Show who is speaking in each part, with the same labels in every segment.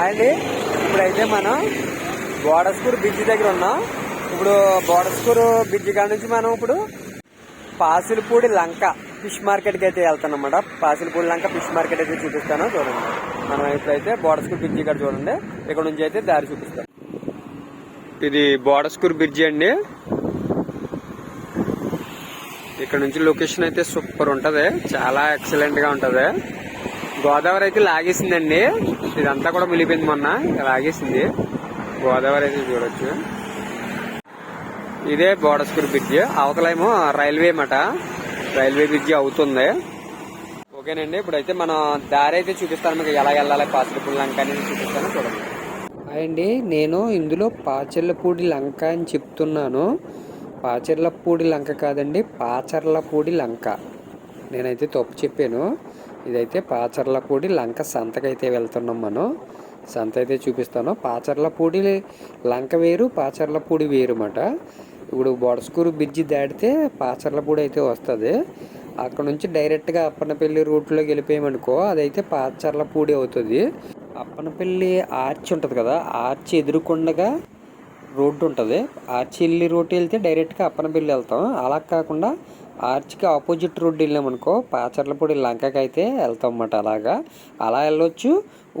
Speaker 1: అండి ఇప్పుడైతే మనం బోడస్కూర్ బ్రిడ్జ్ దగ్గర ఉన్నాం. ఇప్పుడు బోడస్కూర్ బ్రిడ్జ్ కాడ నుంచి మనం ఇప్పుడు పాసిలపూడి లంక ఫిష్ మార్కెట్కి అయితే వెళ్తాను అనమాట పాసిలపూడి లంక ఫిష్ మార్కెట్ అయితే చూపిస్తాను చూడండి. మనం ఇప్పుడైతే బోడస్కూర్ బ్రిడ్జ్ ఇక్కడ చూడండి. ఇక్కడ నుంచి అయితే దారి చూపిస్తాం. ఇది బోడస్కూర్ బ్రిడ్జ్ అండి. ఇక్కడ నుంచి లొకేషన్ అయితే సూపర్ ఉంటుంది. చాలా ఎక్సలెంట్గా ఉంటుంది. గోదావరి అయితే లాగేసిందండి. ఇదంతా కూడా మిలిపోయింది మొన్న. లాగేసింది. గోదావరి అయితే చూడొచ్చు. ఇదే బోడస్కూర్ బ్రిడ్జ్. అవతలేమో రైల్వే మాట రైల్వే బ్రిడ్జ్ అవుతుంది. ఓకేనండి. ఇప్పుడైతే మనం దారి అయితే చూపిస్తాను. మీకు ఎలా వెళ్ళాలి పాసిరిపూడి లంక అనేది చూపిస్తాను. చూడండి. అండి. నేను ఇందులో పాచెర్లపూడి లంక అని చెప్తున్నాను. పాచెర్లపూడి లంక కాదండి పాచర్లపూడి లంక. నేనైతే తప్పు చెప్పాను. ఇదైతే పాచర్లపూడి లంక సంతకైతే వెళ్తున్నాం మనం. సంత అయితే చూపిస్తాను పాచర్లపూడి లంక వేరు పాచర్లపూడి వేరు అన్నమాట ఇప్పుడు బొడస్కూరు బ్రిడ్జి దాటితే పాచర్లపూడి అయితే వస్తుంది. అక్కడ నుంచి డైరెక్ట్గా అప్పనపల్లి రూట్లోకి వెళ్ళిపోయామనుకో అదైతే పాచర్లపూడి అవుతుంది. అప్పనపల్లి ఆర్చ్ ఉంటుంది కదా ఆర్చ్ ఎదురుకుండగా రోడ్డు ఉంటుంది. ఆర్చి వెళ్ళి రోడ్డు వెళ్తే డైరెక్ట్గా అప్పనపల్లి వెళ్తాం. అలా కాకుండా ఆర్చ్కి ఆపోజిట్ రోడ్డు వెళ్ళామనుకో పాచర్లపూడి లంకకి అయితే వెళ్తాం అన్నమాట అలాగా. అలా వెళ్ళొచ్చు.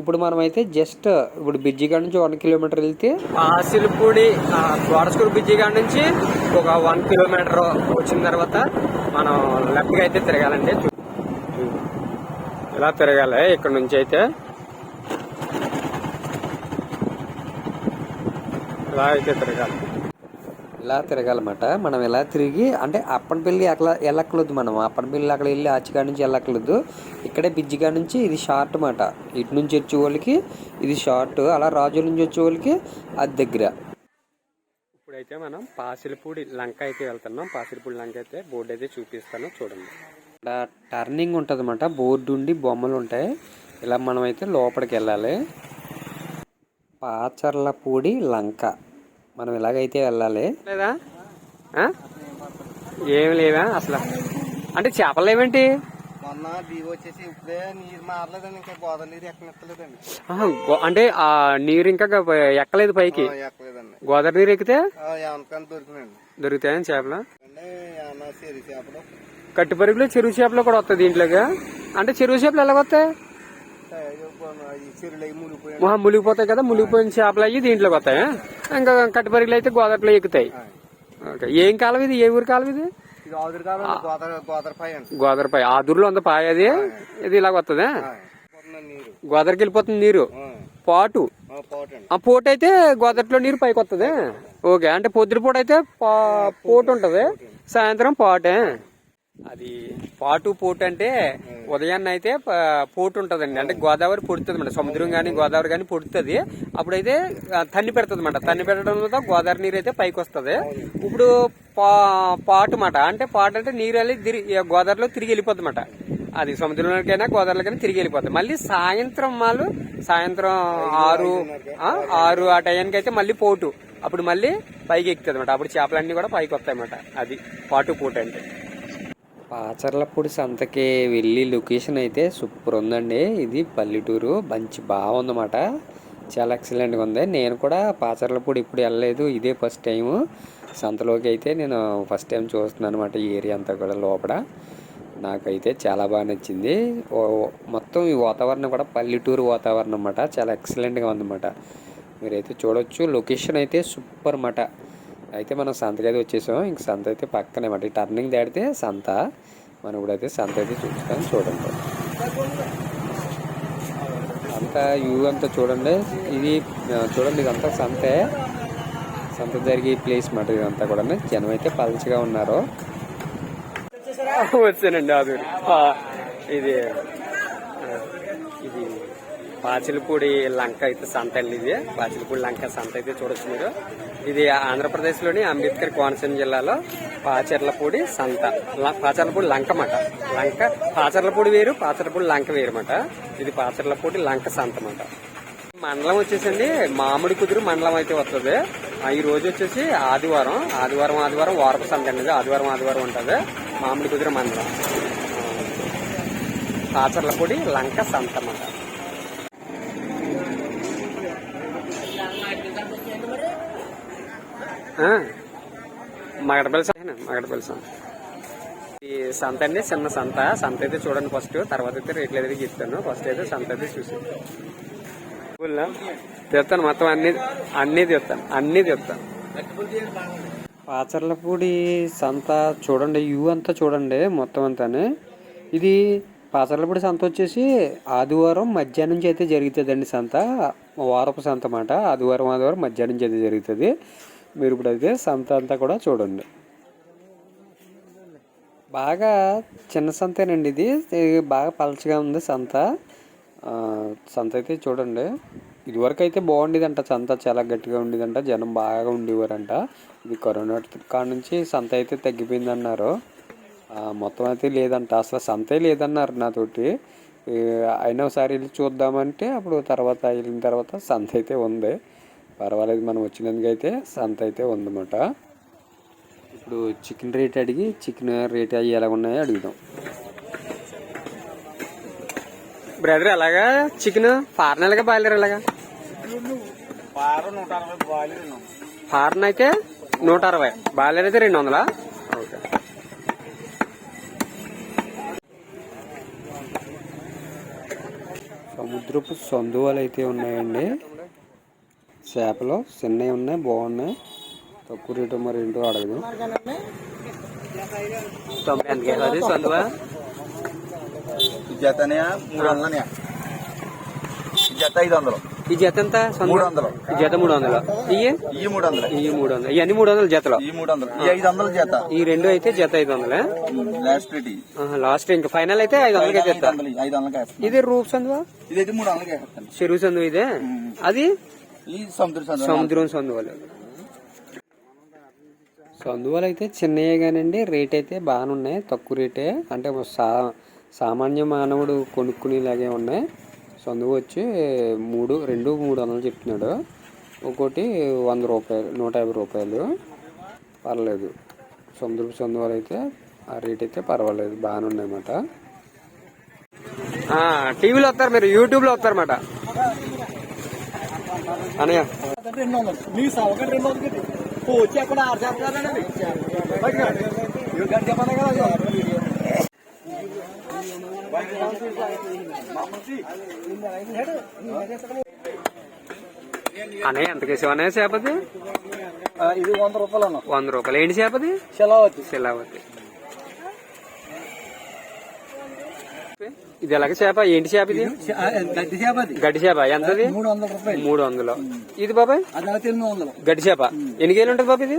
Speaker 1: ఇప్పుడు మనమైతే జస్ట్ ఇప్పుడు బిజ్జి కాడ నుంచి వన్ కిలోమీటర్ వెళ్తే పాసిలపూడి గోడస్కూరు బిజ్జి కాడ నుంచి ఒక వన్ కిలోమీటర్ వచ్చిన తర్వాత మనం లెఫ్ట్గా అయితే తిరగాలండి. ఇలా తిరగాలి ఇక్కడ నుంచి అయితే. ఇలా అయితే తిరగాలి. ఇలా తిరగాలన్నమాట? మనం ఇలా తిరిగి అంటే అప్పనపల్లి అక్కడ వెళ్ళక్కలేదు మనం. అప్పనపల్లి అక్కడ వెళ్ళి ఆచికాడ నుంచి వెళ్ళక్కలేదు ఇక్కడే బిజ్జిగా నుంచి ఇది షార్ట్ మాట ఇటు నుంచి వచ్చే వాళ్ళకి ఇది షార్ట్. అలా రాజుల నుంచి వచ్చే వాళ్ళకి అది దగ్గర. ఇప్పుడైతే మనం పాసిలపూడి లంక అయితే వెళ్తున్నాం. పాసిలపూడి లంక అయితే బోర్డు అయితే చూపిస్తాను. చూడండి. ఇక్కడ టర్నింగ్ ఉంటుంది అనమాట బోర్డు ఉండి బొమ్మలు ఉంటాయి. ఇలా మనం అయితే లోపలికి వెళ్ళాలి. పాచర్లపూడి లంక. మనం ఇలాగైతే వెళ్ళాలి. లేదా? ఏమి లేవా అసలు? అంటే చేపలు లేవేంటి?
Speaker 2: మొన్న వచ్చేసి ఇప్పుడే నీరు మారలేదండి ఇంకా గోదావరి నీరు ఎక్కనెత్తలేదండి.
Speaker 1: అంటే ఆ నీరు ఇంకా ఎక్కలేదు పైకి?
Speaker 2: ఎక్కలేదండి.
Speaker 1: గోదావరి నీరు ఎక్కితే?
Speaker 2: దొరికినండి
Speaker 1: దొరుకుతాయని చేపలు?
Speaker 2: అంటే ఏమన్నా సిరి చేపలు?
Speaker 1: కట్టు పరుగులు చెరువు చేపలు కూడా వస్తాయి దీంట్లోగా అంటే చెరువు చేపలు ఎలా మునిగిపోతాయి కదా మునిగిపోయిన చేపలు అయ్యి దీంట్లోకి వస్తాయి? ఇంకా కట్టు పరుగులు అయితే గోదావరిలో ఎక్కుతాయి. ఓకే. ఏం కాలం ఇది? ఏ ఊరు కాలం ఇది?
Speaker 2: పై
Speaker 1: ఆదుర్లో ఉంది పాయ అది? ఇది ఇలాగ వస్తుందా గోదావరికి వెళ్ళిపోతుంది నీరు. పాటు?
Speaker 2: ఆ,
Speaker 1: పోటు అయితే గోదావరిలో నీరు పైకి వస్తుంది. ఓకే అంటే పొద్దున అయితే పా- పోటు ఉంటది. సాయంత్రం పాటే. అది పాటు పోటు అంటే ఉదయాన్న అయితే ప- పోటు అండి అంటే గోదావరి పొడుతుంది అనమాట సముద్రం కానీ గోదావరి కానీ పొడుతుంది. అప్పుడైతే తన్ని పెడుతుంది అనమాట తన్ని పెట్టడం వల్ల గోదావరి నీరు అయితే పైకి వస్తుంది. ఇప్పుడు పా- పాటు మాట అంటే పాటు అంటే నీరు వెళ్ళి తిరిగి గోదావరిలో తిరిగి వెళ్ళిపోద్ది అనమాట అది సముద్రంలోకైనా గోదావరిలోకైనా తిరిగి వెళ్ళిపోతుంది మళ్ళీ సాయంత్రం మాలు సాయంత్రం ఆరు ఆరు ఆ టైంకి అయితే మళ్ళీ పోటు. అప్పుడు మళ్ళీ పైకి ఎక్కుతుంది అనమాట అప్పుడు చేపలన్నీ కూడా పైకి వస్తాయి అనమాట అది పాటు పోటు అంటే. పాచర్లపూడి సంతకి వెళ్ళి లొకేషన్ అయితే సూపర్ ఉందండి. ఇది పల్లెటూరు. మంచి బాగుందన్నమాట. చాలా ఎక్సలెంట్గా ఉంది. నేను కూడా పాచర్లపూడి ఇప్పుడు వెళ్ళలేదు. ఇదే ఫస్ట్ టైం సంతలోకి అయితే నేను ఫస్ట్ టైం చూస్తున్నాను అనమాట ఈ ఏరియా అంతా కూడా లోపల. నాకైతే చాలా బాగా నచ్చింది. మొత్తం ఈ వాతావరణం కూడా పల్లెటూరు వాతావరణం అన్నమాట. చాలా ఎక్సలెంట్గా ఉందన్నమాట. మీరైతే చూడొచ్చు. లొకేషన్ అయితే సూపర్ అన్నమాట. అయితే మనం సంతకి అయితే వచ్చేసాం. ఇంక సంత అయితే పక్కనే మాట. టర్నింగ్ దాడితే సంత మనం ఇప్పుడైతే సంత అయితే చూపిస్తాం చూడండి. అంతా వ్యూ అంతా చూడండి. ఇది చూడండి ఇదంతా సంతే. సంత జరిగే ప్లేస్ మాట ఇదంతా కూడా జనం అయితే పలచగా ఉన్నారు. వచ్చానండి అది ఇది ఇది పాచిలపూడి లంక అయితే సంత అండి ఇది. పాచిలపూడి లంక సంత అయితే చూడొచ్చు మీరు. ఇది ఆంధ్రప్రదేశ్లోని అంబేద్కర్ కోనసీమ జిల్లాలో పాచర్లపూడి సంత. పాచర్లపూడి లంక మాట లంక పాచర్లపూడి వేరు పాచర్లపూడి లంక వేరు మాట ఇది పాచర్లపూడి లంక సంతమాట. మండలం వచ్చేసండి మామిడి కుదురు మండలం అయితే వస్తుంది ఈ రోజు వచ్చేసి ఆదివారం ఆదివారం ఆదివారం వారపు సంత అండి ఆదివారం ఆదివారం ఉంటుంది మామిడి కుదురు మండలం. పాచర్లపూడి లంక సంత అన్నమాట మగడపల్లి సంత మగడపల్లి సంత ఈ సంత అండి చిన్న సంత. సంత అయితే చూడండి ఫస్ట్. తర్వాత అయితే రేట్లు అయితే చెప్తాను. ఫస్ట్ అయితే సంత అయితే చూసి. తెస్తాను మొత్తం అన్ని అన్నీ తెస్తాను అన్నీ తెస్తాను పాచర్లపూడి సంత చూడండి. యూ అంతా చూడండి. మొత్తం అంతానే. ఇది పాచర్లపూడి సంత వచ్చేసి ఆదివారం మధ్యాహ్నం నుంచి అయితే జరుగుతుందండి సంత. వారపు సంత అన్నమాట. ఆదివారం ఆదివారం మధ్యాహ్నం నుంచి అయితే జరుగుతుంది. మీరు ఇప్పుడు అయితే సంత అంతా కూడా చూడండి. బాగా చిన్న సంతేనండి ఇది. బాగా పలచగా ఉంది సంత. సంత అయితే చూడండి. ఇదివరకు అయితే బాగుండేదంట సంత. చాలా గట్టిగా ఉండేదంట. జనం బాగా ఉండేవారంట. ఇది కరోనా కాడ నుంచి సంత అయితే తగ్గిపోయిందన్నారు. మొత్తం అయితే లేదంట. అసలు సంతే లేదన్నారు నాతోటి. అయినా ఒకసారి వెళ్ళి చూద్దామంటే అప్పుడు తర్వాత వెళ్ళిన తర్వాత సంత అయితే ఉంది. పర్వాలేదు మనం వచ్చినందుకు అయితే సంత అయితే ఉందన్నమాట. ఇప్పుడు చికెన్ రేట్ అడిగి చికెన్ రేట్ అవి ఎలా ఉన్నాయో అడుగుదాం. బ్రదర్ ఎలాగా? చికెన్ ఫారెన్ ఎలాగా బాయిలర్ ఎలాగా? ఫారెన్ అయితే నూట అరవై బాయిలర్ అయితే రెండు వందలా? ఓకే. సముద్రపు సందువలు అయితే ఉన్నాయండి. చేపలు చిన్నవి ఉన్నాయి బాగున్నాయి. తక్కువ రేటు మరి ఏంటో అడగదు.
Speaker 2: జత ఐదు వందలు.
Speaker 1: ఈ జత ఎంత?
Speaker 2: మూడు వందలు.
Speaker 1: ఈ జత మూడు వందలు? ఇవి
Speaker 2: ఈ మూడు వందలు.
Speaker 1: ఈ మూడు వందలు. ఇవన్నీ మూడు వందలు జతలు?
Speaker 2: ఈ మూడు వందలు. ఈ ఐదు వందల జత.
Speaker 1: ఈ రెండు అయితే జత ఐదు వందలే?
Speaker 2: లాస్ట్
Speaker 1: లాస్ట్ ఇంకా ఫైనల్ అయితే ఐదు వందలకి
Speaker 2: వందలు ఐదు వందలకి
Speaker 1: ఇది రూప్ సందువా?
Speaker 2: ఇదైతే మూడు వందలకి
Speaker 1: చెరువు సందువ ఇదే? అది?
Speaker 2: సముద్రం
Speaker 1: సందువలు సందువలు అయితే చిన్నయే కానండి రేట్ అయితే బాగానే ఉన్నాయి. తక్కువ రేటే అంటే సా సామాన్య మానవుడు కొనుక్కునేలాగే ఉన్నాయి. సందువు వచ్చి మూడు రెండు మూడు వందలు చెప్తున్నాడు. ఒక్కోటి వంద రూపాయలు నూట యాభై రూపాయలు. పర్లేదు. సముద్రపు సందువలు అయితే ఆ రేట్ అయితే పర్వాలేదు. బాగానే ఉన్నాయన్నమాట టీవీలో వస్తారు మీరు యూట్యూబ్లో వస్తారన్నమాట. అనయ్య
Speaker 2: రెండు వందలు మీ ఒకటి రెండు వందలు వచ్చి అక్కడ ఆరు చేపలు చెప్పాలి కదా
Speaker 1: అనయ్య ఎంత కేసు చేపది
Speaker 2: ఇది వంద రూపాయలు అన్న.
Speaker 1: వంద రూపాయలు. ఏంటి చేపది
Speaker 2: శిలావతి.
Speaker 1: శిలావతి. ఇది ఎలాగ చేప? ఏంటి చేప ఇది?
Speaker 2: గడ్డి చేప
Speaker 1: గడ్డి చేప. ఎంతది?
Speaker 2: మూడు వందల రూపాయలు.
Speaker 1: మూడు వందలు. ఇది బాబాయ్?
Speaker 2: ఎనిమిది వందలు.
Speaker 1: గడ్డి చేప. ఎన్ని కేజీలు ఉంటుంది బాబు ఇది?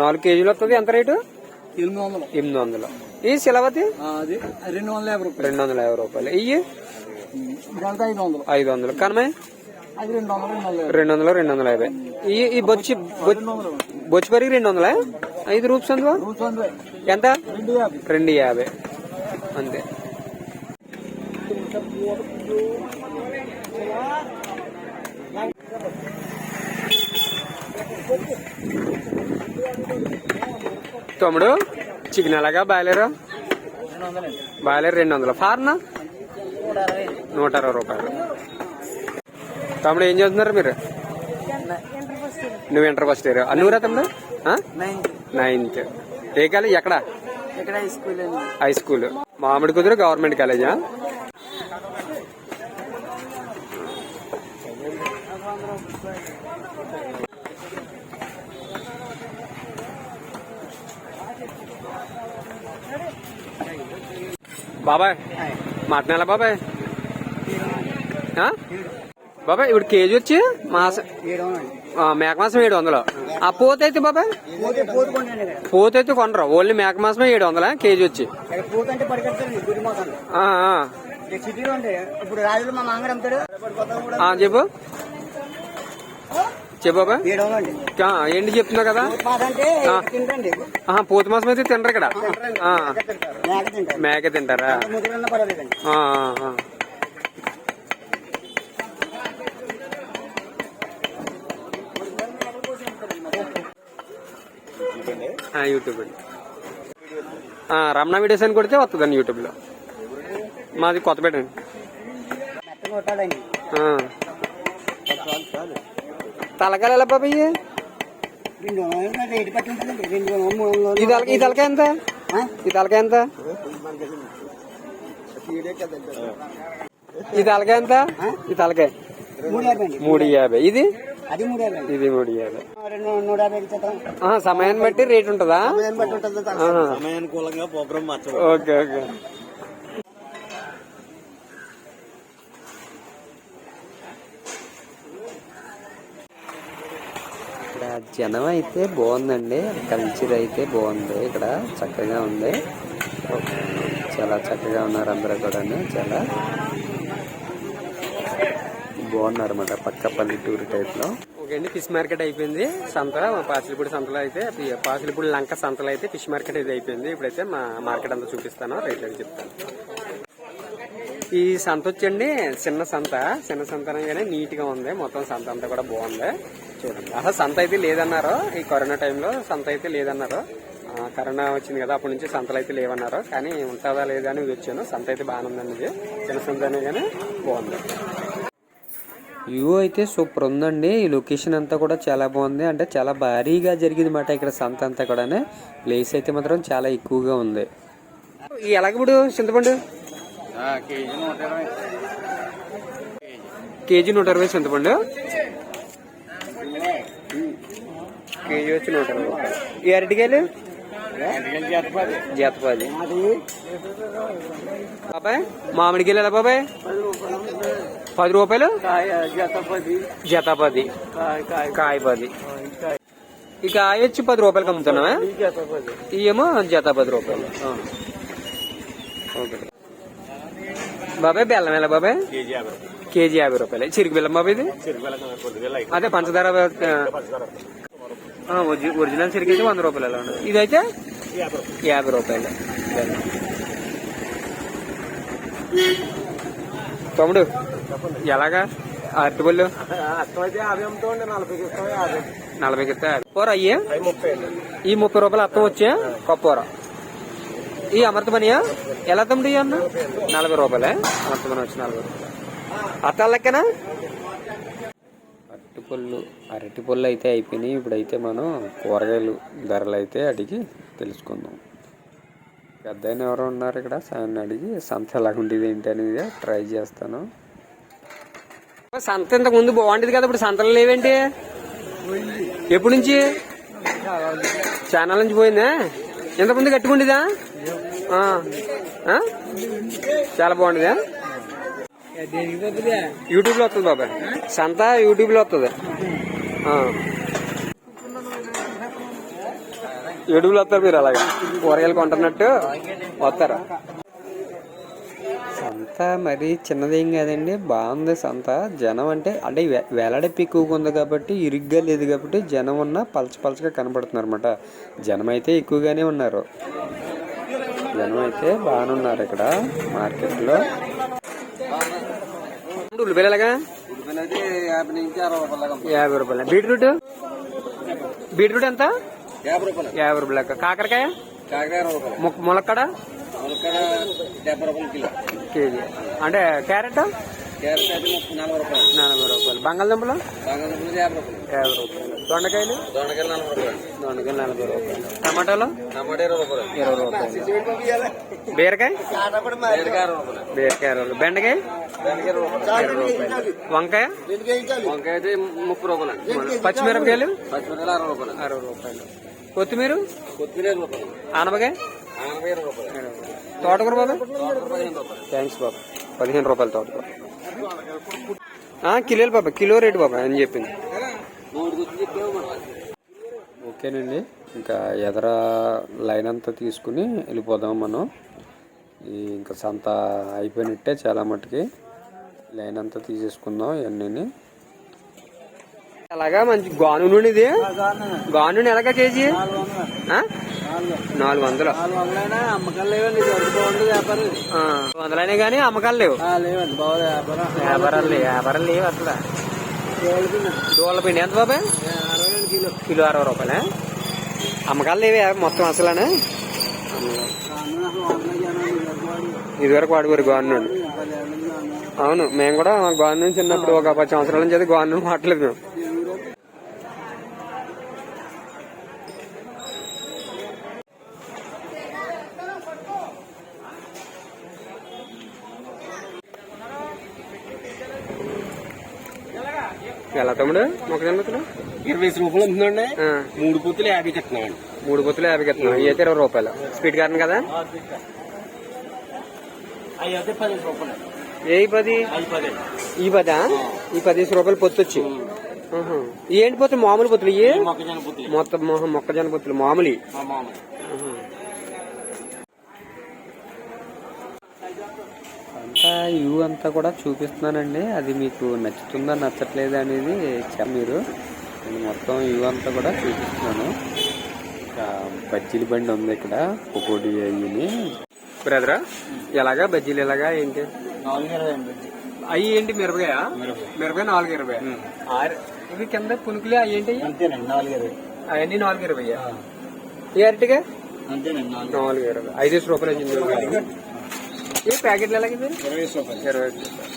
Speaker 2: నాలుగు
Speaker 1: కేజీలు వస్తుంది. ఎంత రేటు?
Speaker 2: ఎనిమిది వందలు.
Speaker 1: ఎనిమిది వందలు. ఈ శిలవతి?
Speaker 2: అది రెండు వందల యాభై రూపాయలు.
Speaker 1: రెండు వందల యాభై రూపాయలు. ఇవి
Speaker 2: ఐదు వందలు.
Speaker 1: ఐదు వందలు. కనమే
Speaker 2: రెండు వందలు రెండు వందలు
Speaker 1: యాభై. ఈ ఈ బొచ్చి బొచ్చి పరికి రెండు వందలా. ఐదు రూప్స్
Speaker 2: కూర్చోండి
Speaker 1: ఎంత?
Speaker 2: రెండు యాభై.
Speaker 1: అంతే. తమ్ముడు చికెన్ ఎలాగా? బాయిలర్? బాయిలర్ రెండు వందలు. ఫార్నా?
Speaker 2: నూట అరవై
Speaker 1: రూపాయలు. తమ్ముడు ఏం చేస్తున్నారు మీరు? నువ్వు ఇంటర్ ఫస్ట్ ఇయర్. అన్నూరా తమ్ముడు.
Speaker 2: Nine
Speaker 1: ninth. ఏ కాలేజ్? ఎక్కడ?
Speaker 2: High school.
Speaker 1: మామిడి కుదురు గవర్నమెంట్ కాలేజా? బాబాయ్. మటన్ ఎలా బాబాయ్? బాబాయ్ ఇప్పుడు కేజీ వచ్చి మాసం మేక మాసం ఏడు వందలు. ఆ పోత అయితే బాబాయ్?
Speaker 2: పోతే
Speaker 1: అయితే కొనరు ఓన్లీ మేక మాసమే ఏడు వందలా? కేజీ వచ్చి. చెప్పు. చెప్పు బాబా.
Speaker 2: ఏడు వందలు అండి
Speaker 1: ఆ, ఏంటి చెప్తున్నావు కదా? పోతు మాసం అయితే తినరు ఇక్కడ.
Speaker 2: మేక తింటారు.
Speaker 1: తింటారా. యూట్యూబ్ రమణ వీడియోస్ అని కొడితే వస్తుందండి యూట్యూబ్లో మాది కొత్తపేట అండి. తలకాయలు ఎలా బాబాయ్?
Speaker 2: రెండు వందలు రేటు పట్టి ఉంటుందండి రెండు వందలు మూడు వందలు
Speaker 1: ఈ తలక ఈ తలక ఎంత?
Speaker 2: ఆ?
Speaker 1: ఈ తలక ఎంత? ఈ తలక ఎంత? ఈ తలకాయ
Speaker 2: మూడు యాభై
Speaker 1: ఇది? ఇది మూడు యాభై. సమయాన్ని బట్టి రేట్ ఉంటుందా? ఓకే ఓకే ఇక్కడ జనం అయితే బాగుందండి. కల్చర్ అయితే బాగుంది. ఇక్కడ చక్కగా ఉంది. చాలా చక్కగా ఉన్నారు అందరూ కూడా చాలా బాగున్నారు అనమాట పక్క పల్లెటూరు టైప్లో. ఓకే అండి ఫిష్ మార్కెట్ అయిపోయింది. సంత పాసిలిపూడి సంతలో అయితే పాసిలిపూడి లంక సంతలో అయితే ఫిష్ మార్కెట్ అయితే అయిపోయింది. ఇప్పుడైతే మా మార్కెట్ అంతా చూపిస్తాను రేట్ అని చెప్తాను. ఈ సంత వచ్చండి చిన్న సంత. చిన్న సంత అనగానే నీట్గా ఉంది. మొత్తం సంత అంతా కూడా బాగుంది. చూడండి. అసలు సంత అయితే లేదన్నారు. ఈ కరోనా టైంలో సంత అయితే లేదన్నారు. కరోనా వచ్చింది కదా అప్పటి నుంచి సంతలు అయితే లేవన్నారు. కానీ ఉంటుందా లేదా అని వచ్చాను సంత అయితే బాగానే ఉందండి ఇది. చిన్న సంత అనే కానీ బాగుంది. వ్యూ అయితే సూపర్ ఉందండి. ఈ లొకేషన్ అంతా కూడా చాలా బాగుంది. అంటే చాలా భారీగా జరిగింది మాట ఇక్కడ సంత అంతా కూడా ప్లేస్ అయితే మాత్రం చాలా ఎక్కువగా ఉంది. ఈ ఎలాగప్పుడు చింతపండు? కేజీ నూట ఇరవై చింతపండు. కేజీ వచ్చి నూట ఇరవై రూపాయలు. ఈ అరటికాయలు? జతపది. బాబాయ్ మామిడికాయలు ఎలా బాబాయ్? పది రూపాయలు? జత పది కాయ పది ఈ కాయ వచ్చి పది రూపాయలకి అమ్ముతున్నావా? ఇవేమో జత పది రూపాయలు. ఓకే. బాబాయ్ బెల్లం ఎలా బాబాయ్?
Speaker 2: కేజీ యాభై
Speaker 1: రూపాయలు. చిరుకు బెల్లం బాబాయ్ ఇది?
Speaker 2: రూపాయలు
Speaker 1: అదే పంచదార. ఒరిజినల్ చిరుకు అయితే వంద రూపాయలు ఎలా ఉండదు ఇదైతే యాభై రూపాయలు. తమ్ముడు ఎలాగా? అరటిపళ్ళు
Speaker 2: నలభైకి ఇస్తాం
Speaker 1: ఇస్తే. కూర అయ్యే? ఈ ముప్పై రూపాయలు అర్థం వచ్చే కొప్పూర. ఈ అమృతమనియా ఎలా తమ్ముడు అన్న? నలభై రూపాయలే? అమృతమని వచ్చి నలభై రూపాయలు. అట్టాల పళ్ళు అరటిపళ్ళు అరటిపళ్ళు అయితే అయిపోయినాయి. ఇప్పుడైతే మనం కూరగాయలు ధరలు అయితే అడిగి తెలుసుకుందాం. పెద్ద ఎవరో ఉన్నారు ఇక్కడ. సాయన్ని అడిగి సంత ఎలాగుండేది ఏంటి అనేది ట్రై చేస్తాను. సంత ఇంతకు ముందు బాగుండేది కదా ఇప్పుడు సంతలు లేవేంటి? ఎప్పటి నుంచి? ఛానల్ నుంచి పోయిందా? ఇంతకుముందు కట్టుకుండేదా చాలా బాగుండేదా? యూట్యూబ్లో వస్తుంది బాబాయ్. సంత యూట్యూబ్లో వస్తుంది. ఆ. యూట్యూబ్లో వస్తారు మీరు అలాగే. కూరగాయలు కొంటున్నట్టు వస్తారు. సంత మరి చిన్నదేం కాదండి బాగుంది సంత జనం అంటే అంటే వే- వేలాడెప్పి ఎక్కువగా ఉంది కాబట్టి ఇరుగ్గా లేదు కాబట్టి జనం ఉన్న పలచ పలచగా కనబడుతున్నారు అనమాట జనం అయితే ఎక్కువగానే ఉన్నారు. జనం అయితే బాగానే ఉన్నారు ఇక్కడ మార్కెట్లో. ఉల్లిపాయలు ఎలాగా
Speaker 2: యాభై రూపాయలు
Speaker 1: యాభై రూపాయలు. బీట్రూట్? బీట్రూట్ ఎంత?
Speaker 2: యాభై రూపాయలు.
Speaker 1: యాభై రూపాయలు. కాకరకాయ ములక్కడ
Speaker 2: డెబ్బై రూపాయలు కిలో.
Speaker 1: కేజీ. అంటే క్యారెట్?
Speaker 2: నలభై రూపాయలు.
Speaker 1: నలభై రూపాయలు. బంగాళదుంపలు?
Speaker 2: బంగాళదుంపలు యాభై రూపాయలు.
Speaker 1: యాభై రూపాయలు. దొండకాయలు?
Speaker 2: దొండకాయలు నలభై రూపాయలు.
Speaker 1: దొండకాయలు నలభై రూపాయలు. టమాటాలు?
Speaker 2: టమాటా ఇరవై రూపాయలు.
Speaker 1: ఇరవై రూపాయలు. బీరకాయ?
Speaker 2: బీరకాయ
Speaker 1: బీరకాయ రూపాయలు. బెండకాయ?
Speaker 2: బెండకాయ ఇరవై రూపాయలు.
Speaker 1: ఇరవై రూపాయలు. వంకాయ?
Speaker 2: వంకాయ అయితే ముప్పై రూపాయలు. అండి
Speaker 1: పచ్చిమిరపకాయలు?
Speaker 2: పచ్చిమిరకాయలు అరవై రూపాయలు.
Speaker 1: అరవై రూపాయలు. కొత్తిమీర?
Speaker 2: కొత్తిమీర రూపాయలు.
Speaker 1: ఆనపకాయ?
Speaker 2: ఇరవై రూపాయలు.
Speaker 1: తోటకూర బాబా? థ్యాంక్స్ బాబా. పదిహేను రూపాయలు తోటకూర. కిలోలు బాబా కిలో రేటు బాబా అని చెప్పింది. ఓకేనండి. ఇంకా ఎదర లైన్ అంతా తీసుకుని వెళ్ళిపోదాం మనం. ఇంకా సంత అయిపోయినట్టే చాలా మట్టుకి లైన్ అంతా తీసేసుకుందాం ఇవన్నీ అలాగా? మంచి గాను నూనె ఇది? గాను నూనె. ఎలాగా కేజీ? నాలుగు వందలు.
Speaker 2: నాలుగు వందలైనా
Speaker 1: కానీ అమ్మకాలు లేవు? వ్యాపారాలు లేవు వ్యాపారాలు లేవు అసలు. దోళ్ళ పిండి. ఎంత బాబాయ్?
Speaker 2: కిలో.
Speaker 1: కిలో అరవై రూపాయలే? అమ్మకాలు లేవే మొత్తం అసలు ఇదివరకు వాడుకోరు గవర్నమెంట్ అవును మేము కూడా గవర్నమెంట్ చిన్నప్పుడు ఒక పది సంవత్సరాల నుంచి అయితే గవర్నమెంట్ వాడలేదు మేము ఎలా తమ్ముడు? మొక్కజొన్న
Speaker 2: ఇరవై రూపాయలు ఉంటుందండి మూడు పొత్తులు యాభై చెప్తున్నామండి
Speaker 1: మూడు పొత్తులు యాభై ఇవి అయితే ఇరవై రూపాయలు. స్పీడ్ కారణం కదా? ఏ పది? ఈ పదా? ఈ పదిహేను రూపాయలు పొత్తు వచ్చి ఏంటి పొత్తులు మామూలు పొత్తులు ఇవి మొత్తం మొక్కజొన్న పొత్తులు. మామూలు
Speaker 2: మా మామూలు
Speaker 1: అంతా వ్యూ అంతా కూడా చూపిస్తున్నానండి. అది మీకు నచ్చుతుందా నచ్చట్లేదా అనేది మీరు. నేను మొత్తం వ్యూ అంతా కూడా చూపిస్తున్నాను. బజ్జీల బండి ఉంది ఇక్కడ పకోడీ అయ్యి బ్రదరా ఎలాగా బజ్జీలు ఎలాగా ఏంటి? అవి ఏంటి మిరపకాయ?
Speaker 2: మిరపకాయ.
Speaker 1: నాలుగు ఇరవై. ఇవి కింద పునుకులే అవి ఏంటి? అవన్నీ నాలుగు ఇరవై. ఈ అరటిగా
Speaker 2: నాలుగు
Speaker 1: ఇరవై. ఐదు రూపాయలు ఈ ప్యాకెట్లు ఎలాగైంది
Speaker 2: ఇరవై ఐదు రూపాయలు
Speaker 1: ఇరవై ఐదు రూపాయలు.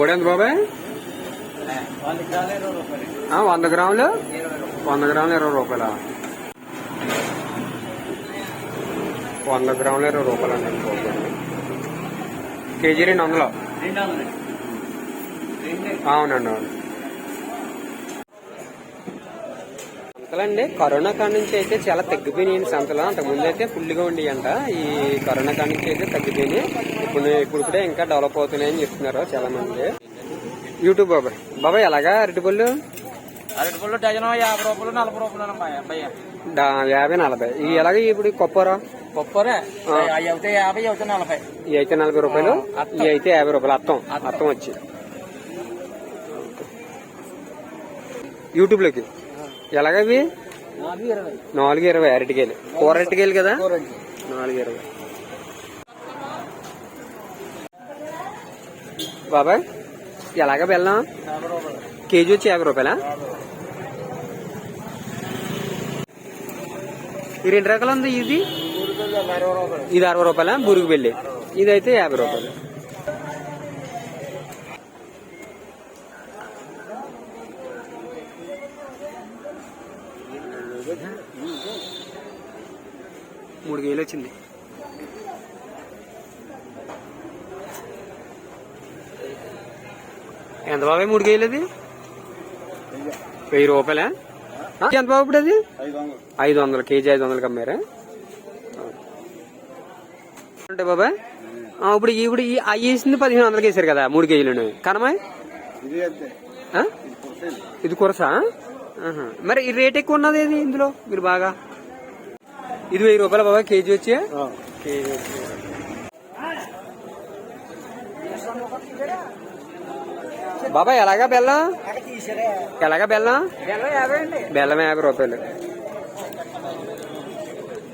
Speaker 1: కూడా ఎంత బాబాయ్? వంద గ్రాములు? వంద గ్రాములు ఇరవై రూపాయల? వంద గ్రాములు ఇరవై రూపాయలు అండి. కేజీ రెండు వందలు. అవునండి అవును. సంతలండి కరోనా కాడ నుంచి అయితే చాలా తగ్గిపోయినాయి సంతలు. అంతకుముందు అయితే ఫుల్గా ఉండేయంట. ఈ కరోనా కాడ నుంచి అయితే తగ్గిపోయినాయి. ఇప్పుడు ఇప్పుడు కూడా ఇంకా డెవలప్ అవుతున్నాయని చెప్తున్నారు చాలా మంది యూట్యూబ్ బాబాయ్. బాబాయ్ ఎలాగా అరటిపళ్ళు
Speaker 2: అరటి పళ్ళు డజన్ యాభై రూపాయలు నలభై రూపాయలు
Speaker 1: యాభై నలభై. ఈ ఎలాగ ఇప్పుడు కొప్పరా?
Speaker 2: యాభై అవుతే నలభై.
Speaker 1: ఈ అయితే నలభై రూపాయలు. ఈ అయితే యాభై రూపాయలు అత్తం. అత్తం. వచ్చి. యూట్యూబ్లోకి ఎలాగవి
Speaker 2: నాలుగు ఇరవై.
Speaker 1: అరటికాయలు. కూర అరటికాయలు కదా? నాలుగు ఇరవై. బాబాయ్ ఎలాగ బెల్లం? కేజీ వచ్చి యాభై రూపాయలా? ఈ రెండు రకాలు ఉంది ఇది ఇది అరవై రూపాయలా? బురుగు పెళ్ళి ఇదైతే యాభై రూపాయలు మూడు వేలు వచ్చింది ఎంత బాబాయ్ మూడు వేలు అది వెయ్యి రూపాయలా? ఎంత బాబు ఇప్పుడు అది?
Speaker 2: ఐదు వందలు.
Speaker 1: కేజీ ఐదు వందలకి అమ్మారా? అంటే బాబాయ్ ఇప్పుడు ఇప్పుడు అవి వేసింది పదిహేను వందలకి వేసారు కదా మూడు కేజీలు కనమా?
Speaker 2: ఇది
Speaker 1: కురసా. మరి ఈ రేట్ ఎక్కువ ఉన్నది ఇది ఇందులో? మీరు బాగా? ఇది వెయ్యి రూపాయలు బాబాయ్ కేజీ వచ్చి? కేజీ వచ్చి. బాబాయ్ ఎలాగా బెల్లం ఎలాగా బెల్లం బెల్లం యాభై రూపాయలు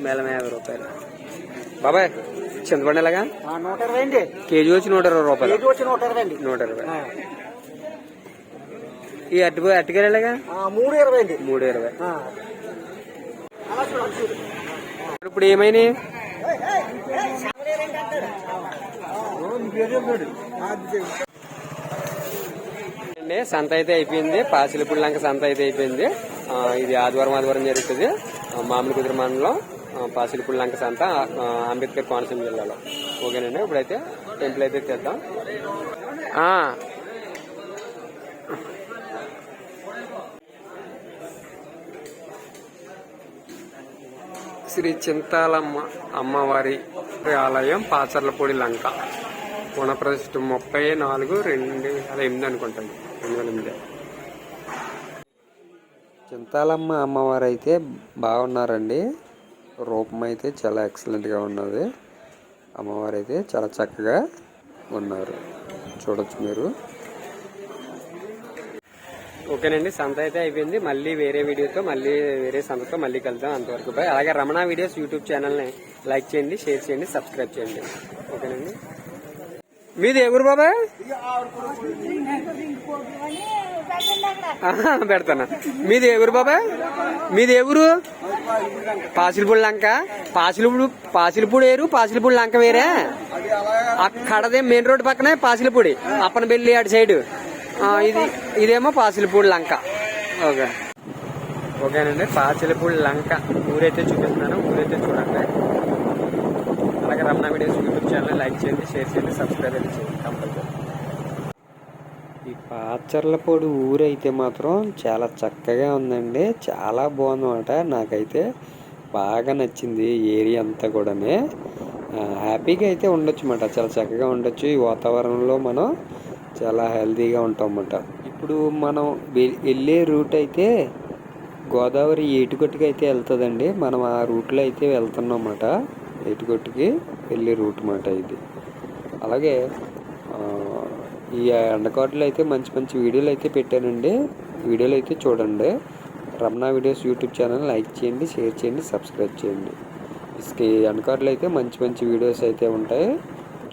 Speaker 1: బెల్లం యాభై రూపాయలు బాబాయ్ చింతపండు ఎలాగా
Speaker 2: నూట ఇరవై అండి
Speaker 1: కేజీ వచ్చి నూట ఇరవై రూపాయలు
Speaker 2: వచ్చి నూట ఇరవై అండి
Speaker 1: నూట ఇరవై ఈ అట్టి అట్టికాయలు ఎలాగా
Speaker 2: మూడు ఇరవై అండి
Speaker 1: మూడు ఇరవై ఇప్పుడు ఏమైనాయి అండి సంత అయితే అయిపోయింది. పాసిలిపూడి లంక సంత అయితే అయిపోయింది. ఇది ఆదివారం ఆదివారం జరుగుతుంది. మామిడి కుదిరి మండలం ఆ, పాసిలిపూడి లంక సంత అంబేద్కర్ కోనసీమ జిల్లాలో. ఓకేనండి? ఇప్పుడైతే టెంపుల్ అయితే తెద్దాం. శ్రీ చింతాలమ్మ అమ్మవారి ఆలయం పాచర్లపూడి లంక. పునఃప్రతిష్ఠ ముప్పై నాలుగు రెండు వేల ఎనిమిది అనుకుంటాను. రెండు వేల ఎనిమిది చింతాలమ్మ అమ్మవారు అయితే బాగున్నారండి. రూపం అయితే చాలా ఎక్సలెంట్గా ఉన్నది. అమ్మవారు అయితే చాలా చక్కగా ఉన్నారు. చూడొచ్చు మీరు. ఓకేనండి సంత అయితే అయిపోయింది. మళ్ళీ వేరే వీడియోతో మళ్ళీ వేరే సంతతో మళ్ళీ కలుద్దాం అంతవరకు. బాయ్. అలాగే రమణ వీడియోస్ యూట్యూబ్ ఛానల్ని లైక్ చేయండి షేర్ చేయండి సబ్స్క్రైబ్ చేయండి. ఓకేనండి. మీది ఎవరు బాబాయ్ పెడతాను. మీది ఎవరు బాబాయ్ మీది ఎవరు పాసిలిపూడి లంక. పాసిలిపూడి పాసిలిపూడి వేరు పాసిలిపూడి లంక వేరే. అక్కడదే మెయిన్ రోడ్ పక్కనే పాసిలిపూడి అప్పనబెల్లి అటు సైడ్. ఇది ఇదేమో పాసిలిపూడి లంక. ఓకే. ఓకేనండి పాసిలిపూడి లంక. ఊరైతే చూపిస్తున్నాను ఊరైతే చూడండి.
Speaker 3: అలాగే Ramana videos YouTube channel like చేయండి షేర్ చేయండి సబ్స్క్రైబ్ అయితే చేయండి కంపల్సరీ. ఈ పాచర్లపొడి ఊరు అయితే మాత్రం చాలా చక్కగా ఉందండి. చాలా బాగుందన్నమాట. నాకైతే బాగా నచ్చింది ఏరియా అంతా కూడానే. హ్యాపీగా అయితే ఉండొచ్చు అన్నమాట చాలా చక్కగా ఉండొచ్చు. ఈ వాతావరణంలో మనం చాలా హెల్తీగా ఉంటాం అన్నమాట ఇప్పుడు మనం వెళ్ళే రూట్ అయితే గోదావరి ఏటుగట్టుకి అయితే వెళ్తుందండి. మనం ఆ రూట్లో అయితే వెళ్తున్నాం అన్నమాట ఎటుకొట్టుకి వెళ్ళే రూట్ అన్నమాట ఇది. అలాగే ఈ ఎండకాటులో అయితే మంచి మంచి వీడియోలు అయితే పెట్టానండి. వీడియోలు అయితే చూడండి. Ramana videos YouTube channel like చేయండి షేర్ చేయండి సబ్స్క్రైబ్ చేయండి. ఇసుకి ఎండకాటులో అయితే మంచి మంచి వీడియోస్ అయితే ఉంటాయి.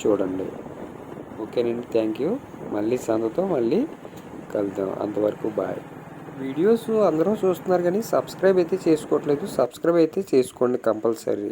Speaker 3: చూడండి. ఓకేనండి. Thank you. మళ్ళీ సంతతో మళ్ళీ కలుద్దాం. అంతవరకు బాయ్. వీడియోస్ అందరూ చూస్తున్నారు కానీ సబ్స్క్రైబ్ అయితే చేసుకోవట్లేదు. సబ్స్క్రైబ్ అయితే చేసుకోండి కంపల్సరీ.